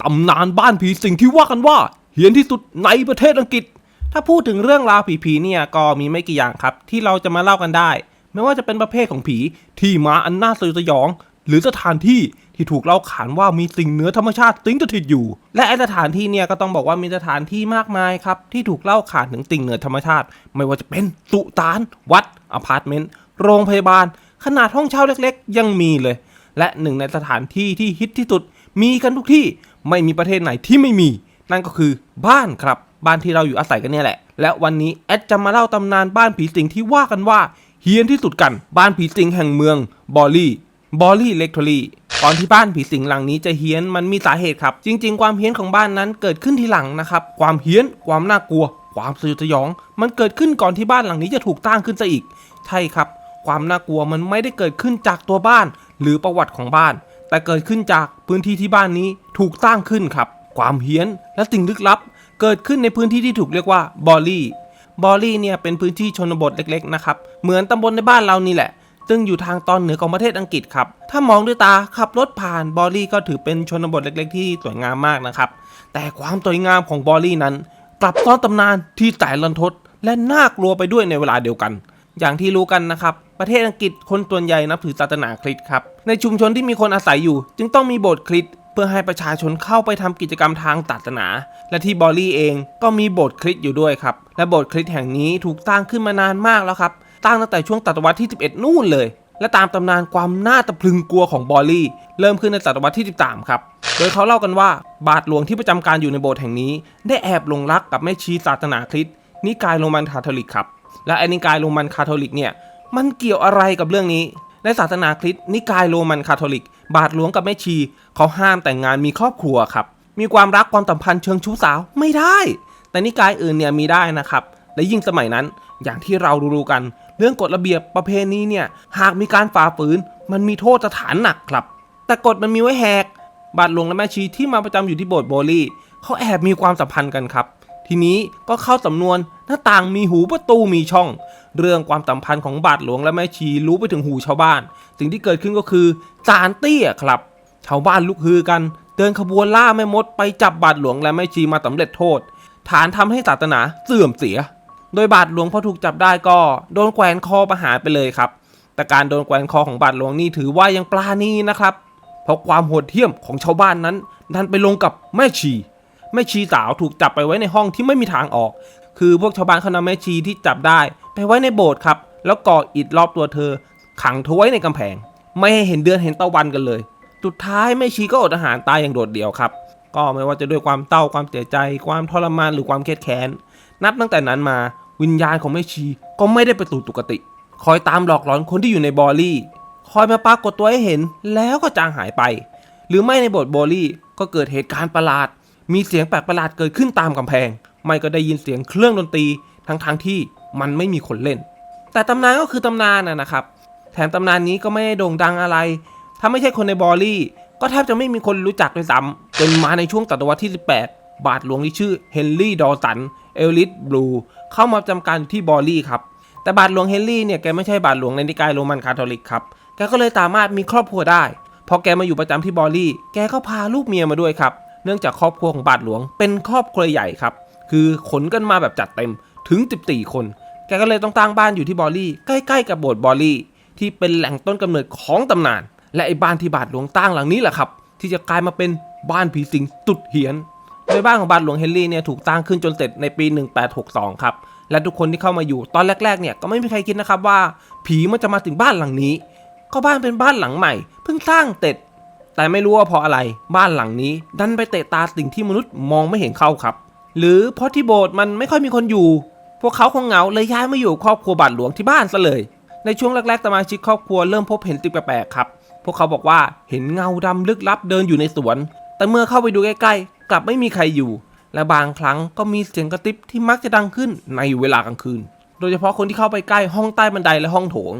ตำนานบ้านผีสิงที่ว่ากันว่าเฮี้ยนที่สุดในประเทศอังกฤษ ถ้าพูดถึงเรื่องราวผีๆเนี่ยก็มีไม่กี่อย่างครับ ที่เราจะมาเล่ากันได้ ไม่ว่าจะเป็นประเภทของผีที่มาอันน่าสยดสยอง หรือสถานที่ที่ถูกเล่าขานว่ามีสิ่งเหนือธรรมชาติสิงสถิตอยู่ และไอสถานที่เนี่ยก็ต้องบอกว่ามีสถานที่มากมายครับที่ถูกเล่าขานถึงสิ่งเหนือธรรมชาติ ไม่ว่าจะเป็นสุสาน วัดอพาร์ตเมนต์โรงพยาบาล ขนาดห้องเช่าเล็กๆ ยังมีเลย และหนึ่งในสถานที่ที่ฮิตที่สุดมีกันทุกที่ ไม่มีประเทศไหนที่ไม่มี นั่นก็คือบ้านครับ บ้านที่เราอยู่อาศัยกันเนี่ยแหละ และวันนี้แอดจะมาเล่าตำนานบ้านผีสิงที่ว่ากันว่าเฮี้ยนที่สุดกัน บ้านผีสิงแห่งเมืองบอลลี่บอลลี่เล็กทอรี่ก่อนที่บ้านผีสิงหลังนี้จะเฮี้ยนมันมีสาเหตุครับ จริง ๆ ความเฮี้ยนของบ้านนั้นเกิดขึ้นทีหลังนะครับ ความเฮี้ยน ความน่ากลัว ความสยดสยอง มันเกิดขึ้นก่อนที่บ้านหลังนี้จะถูกตั้งขึ้นซะอีก ใช่ครับ ความน่ากลัวมันไม่ได้เกิดขึ้นจากตัวบ้าน หรือประวัติของบ้าน แต่เกิดขึ้นจากพื้นที่ที่บ้านนี้ถูกตั้งขึ้นครับ ความเฮี้ยนและสิ่งลึกลับ เกิดขึ้นในพื้นที่ที่ถูกเรียกว่าบอลลี่บอลลี่เนี่ยเป็นพื้นที่ชนบทเล็กๆนะครับ เหมือนตำบลในบ้านเรานี่แหละ ซึ่งอยู่ทางตอนเหนือของประเทศอังกฤษครับ ถ้ามองด้วยตาขับรถผ่านบอลลี่ก็ถือเป็นชนบทเล็ก ๆ ที่สวยงามมากนะครับ แต่ความสวยงามของบอลลี่นั้น กลับซ่อนตำนานที่แสนรันทดและน่ากลัวไปด้วยในเวลาเดียวกัน อย่างที่รู้กันนะครับ ประเทศอังกฤษคนส่วนใหญ่นับถือศาสนาคริสต์ครับ ในชุมชนที่มีคนอาศัยอยู่ จึงต้องมีโบสถ์คริสต์เพื่อให้ประชาชนเข้าไปทำกิจกรรมทางศาสนา และที่บอลลี่เองก็มีโบสถ์คริสต์อยู่ด้วยครับ และโบสถ์คริสต์แห่งนี้ถูกตั้งขึ้นมานานมากแล้วครับ ตั้งตั้งแต่ช่วงศตวรรษที่ 11 นู่นเลย และตามตำนานความน่าตะพลึงกลัวของบอลลี่ เริ่มขึ้นในศตวรรษที่ 13 ครับ โดยเขาเล่ากันว่าบาทหลวงที่ประจำการอยู่ในโบสถ์แห่งนี้ ได้แอบหลงรักกับแม่ชีศาสนาคริสต์นิกายโรมันคาทอลิกครับและอนิกายโรมันคาทอลิกเนี่ย มันเกี่ยวอะไรกับเรื่องนี้ ในศาสนาคริสต์นิกายโรมันคาทอลิก บาทหลวงกับแม่ชี เขาห้ามแต่งงานมีครอบครัวครับ มีความรักความสัมพันธ์เชิงชู้สาวไม่ได้ แต่นิกายอื่นเนี่ยมีได้นะครับ และยิ่งสมัยนั้น อย่างที่เรารู้กัน เรื่องกฎระเบียบประเพณีเนี่ย หากมีการฝ่าฝืน มันมีโทษสถานหนักครับ แต่กฎมันมีไว้แหก บาทหลวงและแม่ชีที่มาประจำอยู่ที่โบสถ์โบลี่เขาแอบมีความสัมพันธ์กันครับ ทีนี้ก็เข้าสำนวน หน้าต่างมีหูประตูมีช่อง เรื่องความสัมพันธ์ของบาทหลวงและแม่ชีรู้ไปถึงหูชาวบ้าน สิ่งที่เกิดขึ้นก็คือสารเตี้ยครับ ชาวบ้านลุกฮือกัน เดินขบวนล่าแม่มดไปจับบาทหลวงและแม่ชีมาสำเร็จโทษ ฐานทำให้ศาสนาเสื่อมเสีย โดยบาทหลวงพอถูกจับได้ก็โดนแขวนคอประหารไปเลยครับ แต่การโดนแขวนคอของบาทหลวงนี่ถือว่ายังปลาณีนะครับ เพราะความโหดเหี้ยมของชาวบ้านนั้นดันไปลงกับแม่ชีแม่ชีสาวถูกจับไปไว้ในห้องที่ไม่มีทางออก คือพวกชาวบ้านเขานำแม่ชีที่จับได้ไปไว้ในโบสถ์ครับ แล้วก่ออิฐรอบตัวเธอ ขังเธอไว้ในกำแพง ไม่ให้เห็นเดือนเห็นตะวันกันเลย สุดท้ายแม่ชีก็อดอาหารตายอย่างโดดเดี่ยวครับ ก็ไม่ว่าจะด้วยความเศร้าความเสียใจ ความทรมานหรือความเครียดแค้น นับตั้งแต่นั้นมาวิญญาณของแม่ชีก็ไม่ได้ไปสู่ตุกติ คอยตามหลอกหลอนคนที่อยู่ในบอลี่ คอยมาปรากฏตัวให้เห็นแล้วก็จางหายไป หรือไม่ในบทโบลลี่ก็เกิดเหตุการณ์ประหลาด มีเสียงแปลกประหลาดเกิดขึ้นตามกำแพง ไม่ก็ได้ยินเสียงเครื่องดนตรีทั้งๆทที่มันไม่มีคนเล่น แต่ตำนานก็คือตำนานนะนะครับ แถมตำนานนี้ก็ไม่ได้โด่งดังอะไร ถ้าไม่ใช่คนในบอลลี่ ก็แทบจะไม่มีคนรู้จักเลยซ้ำจนมาในช่วงศตวรรษที่ 18 บาทหลวงที่ชื่อเฮนรี่ดอสันเอลลิสบลูเข้ามาจำการที่บอลลี่ครับแต่บาทหลวงเฮนรี่เนี่ยแกไม่ใช่บาทหลวงในนิกายโรมันคาทอลิกครับแกก็เลยสามารถมีครอบครัวได้พอแกมาอยู่ประจำที่บอลลี่ แกก็พาลูกเมียมาด้วยครับ เนื่องจากครอบครัวของบาทหลวงเป็นครอบครัวใหญ่ครับ คือขนกันมาแบบจัดเต็มถึง 14 คน แกก็เลยต้องตั้งบ้านอยู่ที่บอลลี่ ใกล้ๆ กับโบสถ์บอลลี่ ที่เป็นแหล่งต้นกำเนิดของตำนาน และไอ้บ้านที่บาทหลวงตั้งหลังนี้แหละครับ ที่จะกลายมาเป็นบ้านผีสิงสุดเฮียน โดยบ้านของบาทหลวงเฮนรี่เนี่ยถูกตั้งขึ้นจนเสร็จในปี 1862 ครับ และทุกคนที่เข้ามาอยู่ตอนแรกๆ เนี่ยก็ไม่มีใครคิดนะครับว่า ผีมันจะมาถึงบ้านหลังนี้ ก็บ้านเป็นบ้านหลังใหม่ เพิ่งสร้างเสร็จ แต่ไม่รู้ว่าเพราะอะไร บ้านหลังนี้ ดันไปเตะตาสิ่งที่มนุษย์มองไม่เห็นเข้าครับ หรือเพราะที่โบสถ์มันไม่ค่อยมีคนอยู่ พวกเขาคงเหงาเลยย้ายมาอยู่ครอบครัวบาทหลวงที่บ้านซะเลย ในช่วงแรกๆสมาชิกครอบครัวเริ่มพบเห็นสิ่งแปลกๆครับ พวกเขาบอกว่าเห็นเงาดำลึกลับเดินอยู่ในสวน แต่เมื่อเข้าไปดูใกล้ๆ กลับไม่มีใครอยู่ และบางครั้งก็มีเสียงกระติบที่มักจะดังขึ้นในเวลากลางคืน โดยเฉพาะคนที่เข้าไปใกล้ห้องใต้บันไดและห้องโถง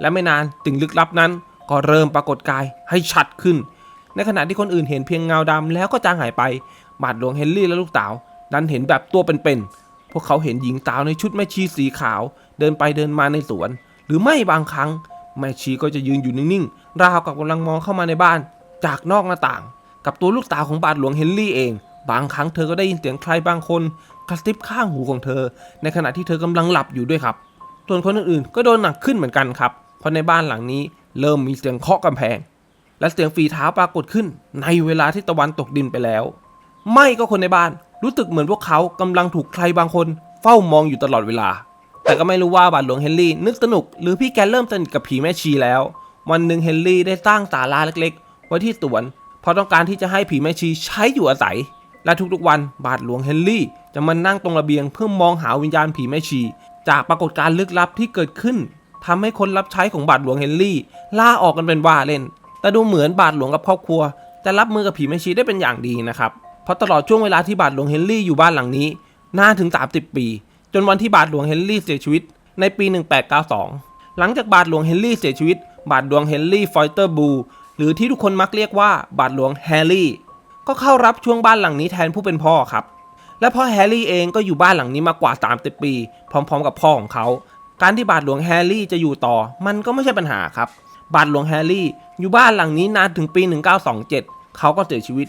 และไม่นานสิ่งลึกลับนั้น ก็เริ่มปรากฏกายให้ชัดขึ้น ในขณะที่คนอื่นเห็นเพียงเงาดำแล้วก็จางหายไป บาทหลวงเฮนรี่และลูกสาว ดันเห็นแบบตัวเป็นๆ พวกเขาเห็นหญิงสาวในชุดแม่ชีสีขาว เดินไปเดินมาในสวน หรือไม่บางครั้ง แม่ชีก็จะยืนอยู่นิ่งๆ ราวกับกำลังมองเข้ามาในบ้าน จากนอกหน้าต่าง กับตัวลูกสาวของบาทหลวงเฮนรี่เอง บางครั้งเธอก็ได้ยินเสียงใครบางคนกระซิบข้างหูของเธอ ในขณะที่เธอกำลังหลับอยู่ด้วยครับส่วนคนอื่นๆ ก็โดนหนักขึ้นเหมือนกันครับ เพราะในบ้านหลังนี้เริ่มมีเสียงเคาะกำแพง และเสียงฝีเท้าปรากฏขึ้น ในเวลาที่ตะวันตกดินไปแล้ว ไม่ก็คนในบ้าน รู้สึกเหมือนพวกเขากำลังถูกใครบางคนเฝ้ามองอยู่ตลอดเวลา แต่ก็ไม่รู้ว่าบาทหลวงเฮนรี่นึกสนุกหรือพี่แกเริ่มสนิทกับผีแม่ชีแล้ว วันหนึ่งเฮนรี่ได้สร้างศาลาเล็กๆ ไว้ที่สวน เพราะต้องการที่จะให้ผีแม่ชีใช้อยู่อาศัย และทุกๆวันบาทหลวงเฮนรี่จะมานั่งตรงระเบียงเพื่อมองหาวิญญาณผีแม่ชี จากปรากฏการณ์ลึกลับที่เกิดขึ้นทำให้คนรับใช้ของบาทหลวงเฮนรี่ล่าออกกันเป็นว่าเล่น แต่ดูเหมือนบาทหลวงกับครอบครัวจะรับมือกับผีแม่ชีได้เป็นอย่างดีนะครับ เพราะตลอดช่วงเวลาที่บาทหลวงเฮนรี่อยู่บ้านหลังนี้นานถึง 30 ปี จนวันที่บาทหลวงเฮนรี่เสียชีวิตในปี 1892 หลังจากบาทหลวงเฮนรี่เสียชีวิต บาทหลวงเฮนรี่ฟอยเตอร์บูหรือที่ทุกคนมักเรียกว่าบาทหลวงแฮร์รี่ ก็เข้ารับช่วงบ้านหลังนี้แทนผู้เป็นพ่อครับ และพ่อแฮร์รี่เองก็อยู่บ้านหลังนี้มากว่า 30 ปี พร้อมๆ กับพ่อของเขา การที่บาทหลวงแฮร์รี่จะอยู่ต่อ มันก็ไม่ใช่ปัญหาครับ บาทหลวงแฮร์รี่อยู่บ้านหลังนี้นานถึงปี 1927 เขาก็เสียชีวิต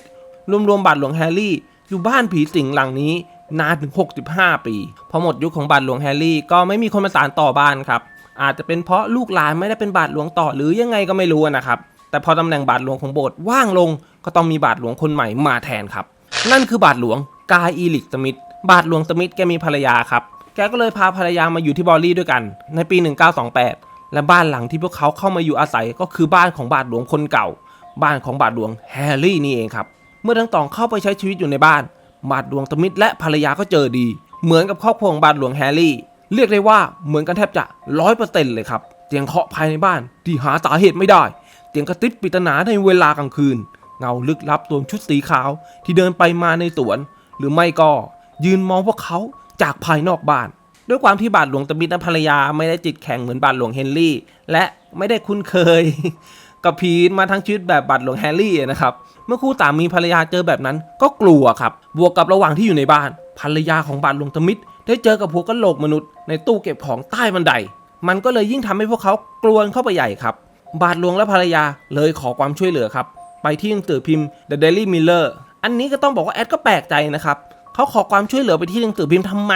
รวมๆบาทหลวงแฮร์รี่ อยู่บ้านผีสิงหลังนี้นานถึง 65 ปี พอหมดยุคของบาทหลวงแฮร์รี่ก็ไม่มีคนมาสานต่อบ้านครับ อาจจะเป็นเพราะลูกหลานไม่ได้เป็นบาทหลวงต่อหรือยังไงก็ไม่รู้นะครับ แต่พอตำแหน่งบาทหลวงของโบสถ์ว่างลง ก็ต้องมีบาทหลวงคนใหม่มาแทนครับ นั่นคือบาทหลวงกายอีลิกสมิธ บาทหลวงสมิธแกมีภรรยาครับ แกก็เลยพาภรรยามาอยู่ที่บอลลี่ด้วยกัน ในปี 1928 และบ้านหลังที่พวกเขาเข้ามาอยู่อาศัยก็คือบ้านของบาทหลวงคนเก่า บ้านของบาทหลวงแฮร์รี่นี่เองครับ เมื่อทั้งสองเข้าไปใช้ชีวิตอยู่ในบ้าน บาทหลวงสมิธและภรรยาก็เจอดี เหมือนกับครอบครัวของบาทหลวงแฮร์รี่ เรียกได้ว่าเหมือนกันแทบจะร้อยเปอร์เซ็นต์เลยครับเสียงเคาะภายในบ้านที่หาสาเหตุไม่ได้เสียงกระติบปริศนาในเวลากลางคืน เงาลึกลับสวมชุดสีขาวที่เดินไปมาในสวน หรือไม่ก็ยืนมองพวกเขาจากภายนอกบ้าน ด้วยความที่บาทหลวงตมิตรและภรรยาไม่ได้จิตแข็งเหมือนบาทหลวงเฮนรี่ และไม่ได้คุ้นเคย กับผีทมาทั้งชีวิตแบบบาทหลวงแฮร์รี่นะครับ เมื่อคู่สามีภรรยาเจอแบบนั้นก็กลัวครับ บวกกับระหว่างที่อยู่ในบ้าน ภรรยาของบาทหลวงตมิตรได้เจอกับหัวกะโหลกมนุษย์ในตู้เก็บของใต้บันได มันก็เลยยิ่งทำให้พวกเขากลัวเข้าไปใหญ่ครับ บาทหลวงและภรรยาเลยขอความช่วยเหลือครับ ไปที่หนังสือพิมพ์ The Daily Miller อันนี้ก็ต้องบอกว่าแอดก็แปลกใจนะครับเขาขอความช่วยเหลือไปที่หนังสือพิมพ์ทำไม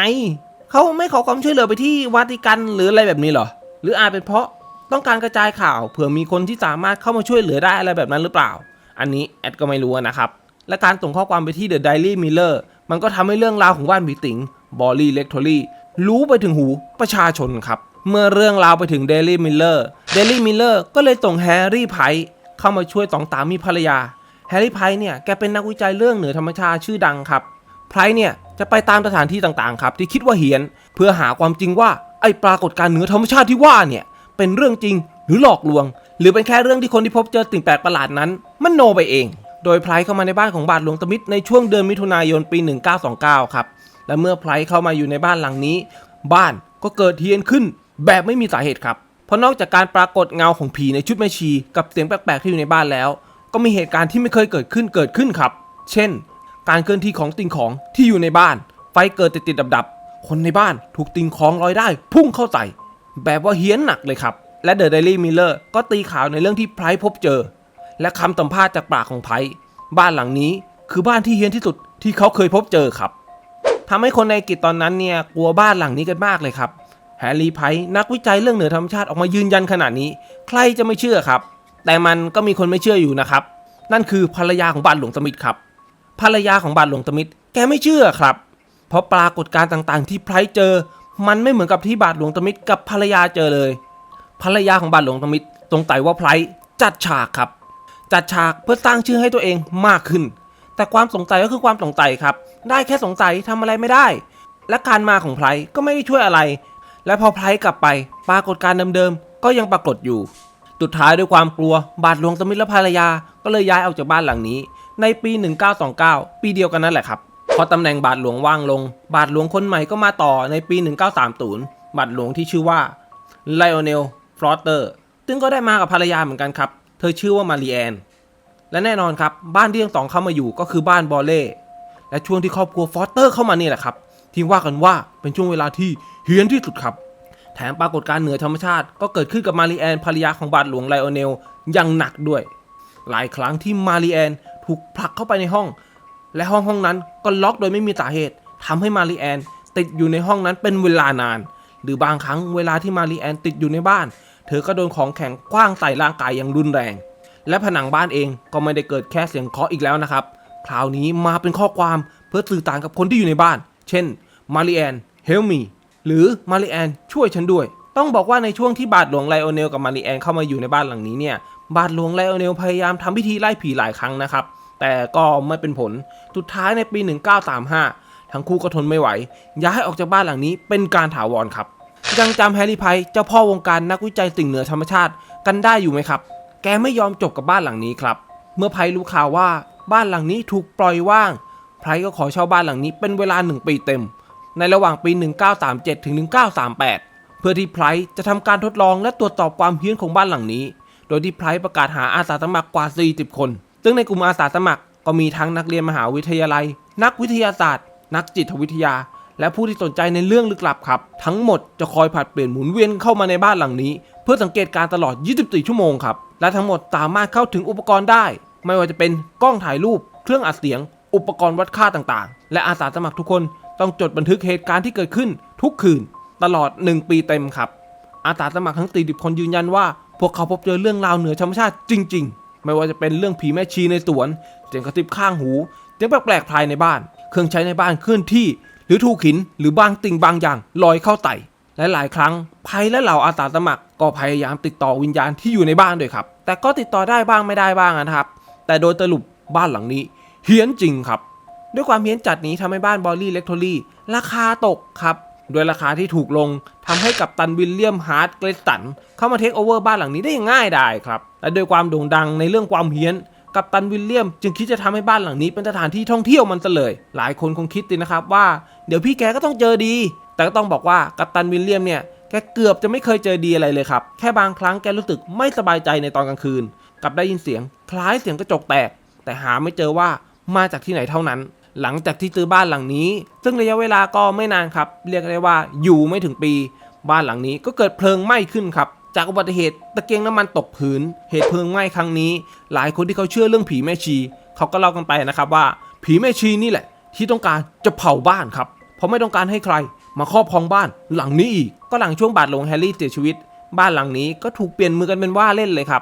เขาไม่ขอความช่วยเหลือไปที่วาติกันหรืออะไรแบบนี้หรอ หรืออาจเป็นเพราะ ต้องการกระจายข่าวเผื่อมีคนที่สามารถเข้ามาช่วยเหลือได้อะไรแบบนั้นหรือเปล่า อันนี้แอดก็ไม่รู้นะครับ และการส่งข้อความไปที่ The Daily Miller มันก็ทำให้เรื่องราวของบ้านผีสิงบอลลี่เล็กทอรี่รู้ไปถึงหูประชาชนครับ เมื่อเรื่องราวไปถึง Daily Miller Daily Miller ก็เลยส่งแฮร์รี่ไพร์เข้ามาช่วยสองสามีภรรยาแฮร์รี่ไพร์เนี่ยแกเป็นนักวิจัยเรื่องเหนือธรรมชาติชื่อดังครับไพร์เนี่ยจะไปตามสถานที่ต่างๆครับที่คิดว่าเฮียน เพื่อหาความจริงว่าไอ้ปรากฏการณ์เหนือธรรมชาติที่ว่าเนี่ย เป็นเรื่องจริง หรือหลอกลวง หรือเป็นแค่เรื่องที่คนที่พบเจอสิ่งแปลกประหลาดนั้น มันโนไปเอง โดยไพร์เข้ามาในบ้านของบาทหลวงตมิตรในช่วงเดือนมิถุนายนปี 1929 ครับและเมื่อไพร์เข้ามาอยู่ในบ้านหลังนี้ บ้านก็เกิดเฮียนขึ้น แบบไม่มีสาเหตุครับเพราะนอกจากการปรากฏเงาของผีในชุดแม่ชี กับเสียงแปลกๆที่อยู่ในบ้านแล้ว ก็มีเหตุการณ์ที่ไม่เคยเกิดขึ้นเกิดขึ้นครับ เช่น การเคลื่อนที่ของสิ่งของที่อยู่ในบ้าน ไฟเกิดติดติดดับดับๆคนในบ้านถูกสิ่งของลอยได้ พุ่งเข้าใส่ แบบว่าเฮี้ยนหนักเลยครับ และเดอะ Daily Miller ก็ตีข่าวในเรื่องที่ไพร์พบเจอ และคำสัมภาษณ์จากปากของไพร์บ้านหลังนี้คือบ้านที่เฮี้ยนที่สุดที่เขาเคยพบเจอครับทำให้คนในอังกฤษตอนนั้นเนี่ยกลัวบ้านหลังนี้กันมากเลยครับแฮร์รี่ไพร์นักวิจัยเรื่องเหนือธรรมชาติออกมายืนยันขนาดนี้ ใครจะไม่เชื่อครับ แต่มันก็มีคนไม่เชื่ออยู่นะครับ นั่นคือภรรยาของบาทหลวงสมิธครับ ภรรยาของบาทหลวงสมิธแกไม่เชื่อครับ เพราะปรากฏการณ์ต่างๆ ที่ไพร์เจอ มันไม่เหมือนกับที่บาทหลวงสมิธกับภรรยาเจอเลย ภรรยาของบาทหลวงสมิธสงสัยว่าไพร์จัดฉากครับ จัดฉากเพื่อสร้างชื่อให้ตัวเองมากขึ้น แต่ความสงสัยก็คือความสงสัยครับ ได้แค่สงสัยทำอะไรไม่ได้ และการมาของไพร์ก็ไม่ได้ช่วยอะไร และพอไพร์กลับไป ปรากฏการเดิมๆก็ยังปรากฏอยู่สุดท้ายด้วยความกลัวบาทหลวงสมิธและภรรยา ก็เลยย้ายออกจากบ้านหลังนี้ ในปี 1929 ปีเดียวกันนั่นแหละครับ พอตำแหน่งบาทหลวงว่างลง บาทหลวงคนใหม่ก็มาต่อในปี 1930 บาทหลวงที่ชื่อว่าไลโอเนลฟลอเตอร์ซึ่งก็ได้มากับภรรยาเหมือนกันครับ เธอชื่อว่ามารีแอน และแน่นอนครับ บ้านที่ทั้งสองเข้ามาอยู่ก็คือบ้านบอลเล่ และช่วงที่ครอบครัวฟอสเตอร์เข้ามานี่แหละครับ ที่ว่ากันว่าเป็นช่วงเวลาที่เฮี้ยนที่สุดครับ แถมปรากฏการณ์เหนือธรรมชาติ ก็เกิดขึ้นกับมารีแอนภรรยาของบาทหลวงไลโอเนลอย่างหนักด้วย หลายครั้งที่มารีแอนถูกผลักเข้าไปในห้อง และห้องห้องนั้นก็ล็อกโดยไม่มีสาเหตุทำให้มารีแอน ติดอยู่ในห้องนั้นเป็นเวลานาน หรือบางครั้งเวลาที่มารีแอนติดอยู่ในบ้าน เธอก็โดนของแข็งคว้างใส่ร่างกายอย่างรุนแรง และผนังบ้านเองก็ไม่ได้เกิดแค่เสียงเคาะอีกแล้วนะครับ คราวนี้มาเป็นข้อความเพื่อสื่อสารกับคนที่อยู่ในบ้าน เช่นมาริแอนเฮลมีหรือมาริแอนช่วยฉันด้วย ต้องบอกว่าในช่วงที่บาทหลวงไลโอเนลกับมาริแอนเข้ามาอยู่ในบ้านหลังนี้เนี่ยบาทหลวงไลโอเนลพยายามทำพิธีไล่ผีหลายครั้งนะครับ แต่ก็ไม่เป็นผล สุดท้ายในปี 1935 ทั้งคู่ก็ทนไม่ไหว ย้ายออกจากบ้านหลังนี้เป็นการถาวรครับ ยังจำแฮร์รี่ไพร์เจ้าพ่อวงการนักวิจัยสิ่งเหนือธรรมชาติกันได้อยู่ไหมครับ แกไม่ยอมจบกับบ้านหลังนี้ครับ เมื่อไพร์รู้ข่าวว่าบ้านหลังนี้ถูกปล่อยว่างไพร์ก็ขอเช่าบ้านหลังนี้เป็นเวลา1ปีเต็ม ในระหว่างปี 1937 ถึง 1938 เพื่อที่ไพร์จะทำการทดลองและตรวจสอบความเฮี้ยนของบ้านหลังนี้ โดยที่ไพร์ประกาศหาอาสาสมัครกว่า 40 คน ซึ่งในกลุ่มอาสาสมัครก็มีทั้งนักเรียนมหาวิทยาลัย นักวิทยาศาสตร์ นักจิตวิทยา และผู้ที่สนใจในเรื่องลึกลับครับ ทั้งหมดจะคอยผัดเปลี่ยนหมุนเวียนเข้ามาในบ้านหลังนี้ เพื่อสังเกตการตลอด 24 ชั่วโมงครับ และทั้งหมดสามารถเข้าถึงอุปกรณ์ได้ ไม่ว่าจะเป็นกล้องถ่ายรูป เครื่องอัดเสียง อุปกรณ์วัดค่าต่างๆ และอาสาสมัครทุกคนต้องจดบันทึกเหตุการณ์ที่เกิดขึ้นทุกคืน ตลอด 1 ปีเต็มครับ อาสาสมัครทั้ง 40 คนยืนยันว่า พวกเขาพบเจอเรื่องราวเหนือธรรมชาติจริง ๆ ไม่ว่าจะเป็นเรื่องผีแม่ชีในสวนเสียงกระซิบข้างหูเสียงแปลกๆภายในบ้าน เครื่องใช้ในบ้านเคลื่อนที่ หรือถูกหินหรือบางสิ่งบางอย่างลอยเข้าไต่และหลายครั้งภัยและเหล่าอาสาสมัคร ก็พยายามติดต่อวิญญาณที่อยู่ในบ้านด้วยครับ แต่ก็ติดต่อได้บ้างไม่ได้บ้างนะครับ แต่โดยสรุปบ้านหลังนี้เฮี้ยนจริงครับ ด้วยความเฮี้ยนจัดนี้ทำให้บ้านบอลลี่เล็กโทลี่ราคาตกครับ ด้วยราคาที่ถูกลงทำให้กับตันวิลเลียมฮาร์ดเกรสันเข้ามาเทคโอเวอร์บ้านหลังนี้ได้ง่ายดายครับ และด้วยความโด่งดังในเรื่องความเฮี้ยนกับตันวิลเลียม จึงคิดจะทำให้บ้านหลังนี้เป็นสถานที่ท่องเที่ยวมันซะเลย หลายคนคงคิดดีนะครับว่าเดี๋ยวพี่แกก็ต้องเจอดี แต่ก็ต้องบอกว่ากัปตันวิลเลียมเนี่ยแกเกือบจะไม่เคยเจอดีอะไรเลยครับ แค่บางครั้งแกรู้สึกไม่สบายใจในตอนกลางคืน กับได้ยินเสียง คล้ายเสียงกระจกแตก แต่หาไม่เจอว่ามาจากที่ไหนเท่านั้น หลังจากที่ซื้อบ้านหลังนี้ ซึ่งระยะเวลาก็ไม่นานครับ เรียกได้ว่าอยู่ไม่ถึงปี บ้านหลังนี้ก็เกิดเพลิงไหม้ขึ้นครับ จากอุบัติเหตุตะเกียงน้ำมันตกพื้น เหตุเพลิงไหม้ครั้งนี้ หลายคนที่เขาเชื่อเรื่องผีแม่ชี เขาก็เล่ากันไปนะครับว่า ผีแม่ชีนี่แหละ ที่ต้องการจะเผาบ้านครับ เพราะไม่ต้องการให้ใคร มาครอบครองบ้านหลังนี้อีก ก็หลังช่วงบาทหลวงแฮร์รี่เสียชีวิต บ้านหลังนี้ก็ถูกเปลี่ยนมือกันเป็นว่าเล่นเลยครับ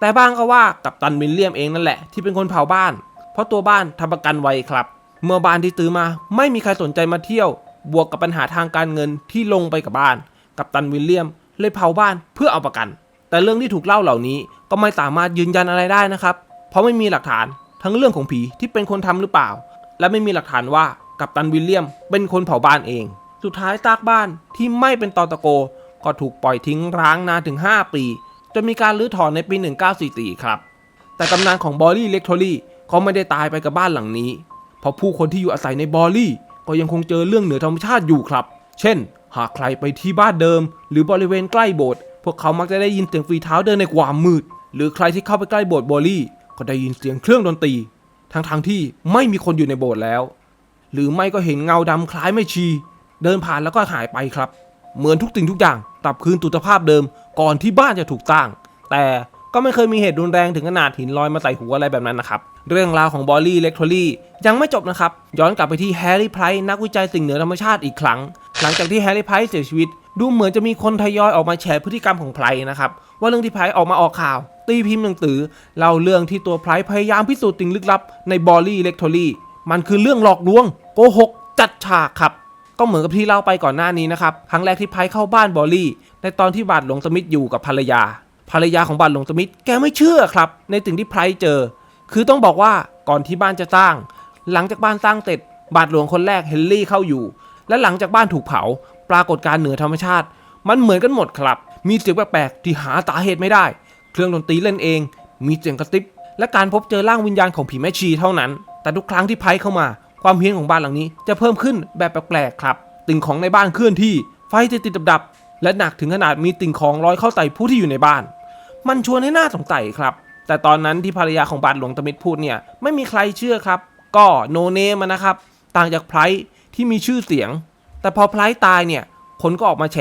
แต่บ้างก็ว่ากับตันวิลเลียมเองนั่นแหละที่เป็นคนเผาบ้าน เพราะตัวบ้านทำประกันไว้ครับ เมื่อบ้านที่ซื้อมาไม่มีใครสนใจมาเที่ยว บวกกับปัญหาทางการเงินที่ลงไปกับบ้าน กับตันวิลเลียม เลยเผาบ้านเพื่อเอาประกัน แต่เรื่องที่ถูกเล่าเหล่านี้ก็ไม่สามารถยืนยันอะไรได้นะครับ เพราะไม่มีหลักฐานทั้งเรื่องของผีที่เป็นคนทำหรือเปล่า และไม่มีหลักฐานว่ากัปตันวิลเลียมเป็นคนเผาบ้านเอง สุดท้ายซากบ้านที่ไม่เป็นตอตะโก ก็ถูกปล่อยทิ้งร้างนานถึง 5 ปีจนมีการรื้อถอนในปี 1944 ครับ แต่ตำนานของบอลลี่เล็กโทลี่ก็ไม่ได้ตายไปกับบ้านหลังนี้ เพราะผู้คนที่อยู่อาศัยในบอลลี่ ก็ยังคงเจอเรื่องเหนือธรรมชาติอยู่ครับ เช่น หากใครไปที่บ้านเดิม หรือบริเวณใกล้โบสถ์พวกเขามักจะได้ยินเสียงฝีเท้าเดินในความมืด หรือใครที่เข้าไปใกล้โบสถ์บอลลี่ ก็ได้ยินเสียงเครื่องดนตรีทั้งทางๆที่ไม่มีคนอยู่ในโบสถ์แล้ว หรือไม่ก็เห็นเงาดำคล้ายไม่ชี เดินผ่านแล้วก็หายไปครับ เหมือนทุกสิ่งทุกอย่างกลับคืนตุตภาพเดิมก่อนที่บ้านจะถูกสร้าง แต่ ก็ไม่เคยมีเหตุรุนแรงถึงขนาดหินลอยมาใส่หัวอะไรแบบนั้นนะครับ เรื่องราวของบอลลี่เล็กโทลี่ยังไม่จบนะครับ ย้อนกลับไปที่แฮร์รี่ไพรส์นักวิจัยสิ่งเหนือธรรมชาติอีกครั้ง หลังจากที่แฮร์รี่ไพรส์เสียชีวิต ดูเหมือนจะมีคนทยอยออกมาแฉพฤติกรรมของไพรส์นะครับว่าเรื่องที่ไพรส์ออกมาออกข่าว ตีพิมพ์หนังสือเล่าเรื่องที่ตัวไพรส์พยายามพิสูจน์สิ่งลึกลับในบอลลี่เล็กโทลี่มันคือเรื่องหลอกลวงโกหกจัดฉากครับก็เหมือนกับที่เล่าไปก่อนหน้านี้นะครับ ครั้งแรกที่ไพร์เข้าบ้านบอลลี่ ในตอนที่บาทหลวงสมิธอยู่กับภรรยา ภรรยาของบาทหลวงสมิธแกไม่เชื่อครับ ในสิ่งที่ไพรเจอ คือต้องบอกว่าก่อนที่บ้านจะสร้าง หลังจากบ้านสร้างเสร็จบาทหลวงคนแรกเฮนรี่เข้าอยู่ และหลังจากบ้านถูกเผา ปรากฏการเหนือธรรมชาติ มันเหมือนกันหมดครับ มีเสียงแปลกๆที่หาสาเหตุไม่ได้ เครื่องดนตรีเล่นเอง มีเสียงกระติบและการพบเจอร่างวิญญาณของผีแม่ชีเท่านั้น แต่ทุกครั้งที่ไพรเข้ามา ความเฮี้ยนของบ้านหลังนี้จะเพิ่มขึ้นแบบแปลกๆครับสิ่งของในบ้านเคลื่อนที่ ไฟจะติดดับๆและหนักถึงขนาดมีสิ่งของลอยเข้าใส่ผู้ที่อยู่ในบ้าน มันชวนให้น่าสงสัยครับ แต่ตอนนั้นที่ภรรยาของบาทหลวงตมิตรพูดเนี่ยไม่มีใครเชื่อครับ ก็โนเนมันนะครับ ต่างจากไพร์ที่มีชื่อเสียง แต่พอไพร์ตายเนี่ยคนก็ออกมาแฉ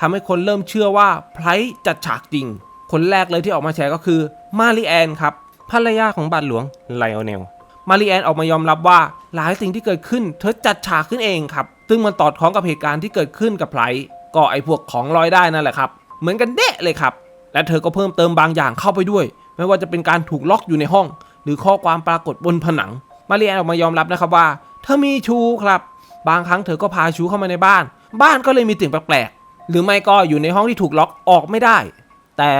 ทำให้คนเริ่มเชื่อว่าไพร์จัดฉากจริง คนแรกเลยที่ออกมาแฉก็คือมาริแอนครับภรรยาของบาทหลวงไลโอเนลมารีแอนออกมายอมรับว่าหลายสิ่งที่เกิดขึ้นเธอจัดฉากขึ้นเองครับซึ่งมันตอดคล้องกับเหตุการณ์ที่เกิดขึ้นกับไพร์ก็ไอพวกของลอยได้นั่นแหละครับ เหมือนกันเดะเลยครับ และเธอก็เพิ่มเติมบางอย่างเข้าไปด้วย ไม่ว่าจะเป็นการถูกล็อกอยู่ในห้อง หรือข้อความปรากฏบนผนัง มารีแอนออกมายอมรับนะครับว่า เธอมีชูครับ บางครั้งเธอก็พาชูเข้ามาในบ้าน บ้านก็เลยมีสิ่งแปลกๆหรือไม่ก็อยู่ในห้องที่ถูกล็อกออกไม่ได้ แต่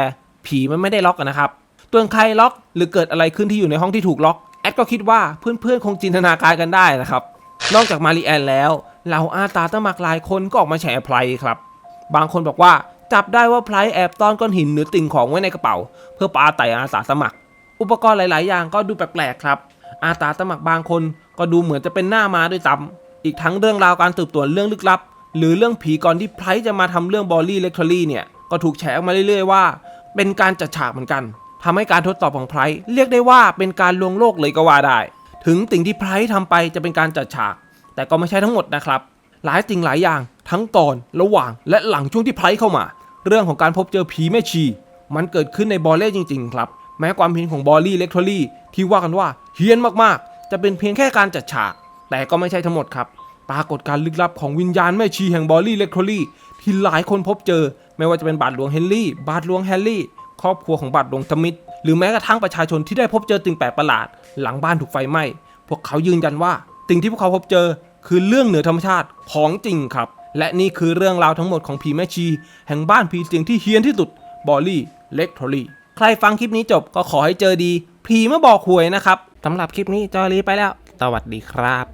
ผีมันไม่ได้ล็อกนะครับตัวใครล็อกหรือเกิดอะไรขึ้นที่อยู่ในห้องที่ถูกล็อกแอดก็คิดว่าเพื่อนๆคงจินตนาการกันได้นะครับนอกจากมารีแอนแล้วเหล่าอาตาตะมักหลายคนก็ออกมาแฉไพรครับ บางคนบอกว่า จับได้ว่าไพรแอบต้อนก้อนหินหรือติ่งของไว้ในกระเป๋า เพื่อปาไต่อาสาสมัคร อุปกรณ์หลาย ๆ อย่างก็ดูแปลก ๆ ครับ อาสาสมัครบางคนก็ดูเหมือนจะเป็นหน้ามาด้วยซ้ำอีกทั้งเรื่องราวการสืบสวนเรื่องลึกลับ หรือเรื่องผีก่อนที่ไพรจะมาทำเรื่องบอลลี่เล็กทอรี่เนี่ยก็ถูกแฉออกมาเรื่อย ๆ ว่า เป็นการจัดฉากเหมือนกันทำให้การทดสอบของไพรเรียกได้ว่าเป็นการลวงโลกเลยก็ว่าได้ ถึงสิ่งที่ไพรทำไปจะเป็นการจัดฉาก แต่ก็ไม่ใช่ทั้งหมดนะครับ หลายสิ่งหลายอย่าง ทั้งก่อนระหว่างและหลังช่วงที่ไพร์เข้ามา เรื่องของการพบเจอผีแม่ชี มันเกิดขึ้นในบอลเล่จริง ๆ ครับ แม้ความเห็นของบอลลี่เล็กทอรี่ที่ว่ากันว่าเฮี้ยนมากๆ จะเป็นเพียงแค่การจัดฉาก แต่ก็ไม่ใช่ทั้งหมดครับปรากฏการลึกลับของวิญญาณแม่ชีแห่งบอลลี่เล็กทอรี่ที่หลายคนพบเจอ ไม่ว่าจะเป็นบาทหลวงเฮนรี่ บาทหลวงแฮร์รี่ ครอบครัวของบาทหลวงสมิธหรือแม้กระทั่งประชาชนที่ได้พบเจอสิ่งแปลกประหลาด หลังบ้านถูกไฟไหม้พวกเขายืนยันว่าสิ่งที่พวกเขาพบเจอ คือเรื่องเหนือธรรมชาติของจริงครับ และนี่คือเรื่องราวทั้งหมดของผีแม่ชี แห่งบ้านผีเสียงที่เฮี้ยนที่สุดบอลลี่เล็กทอรี่ใครฟังคลิปนี้จบก็ขอให้เจอดี ผีมาบอกหวยนะครับสำหรับคลิปนี้จอรีไปแล้ว สวัสดีครับ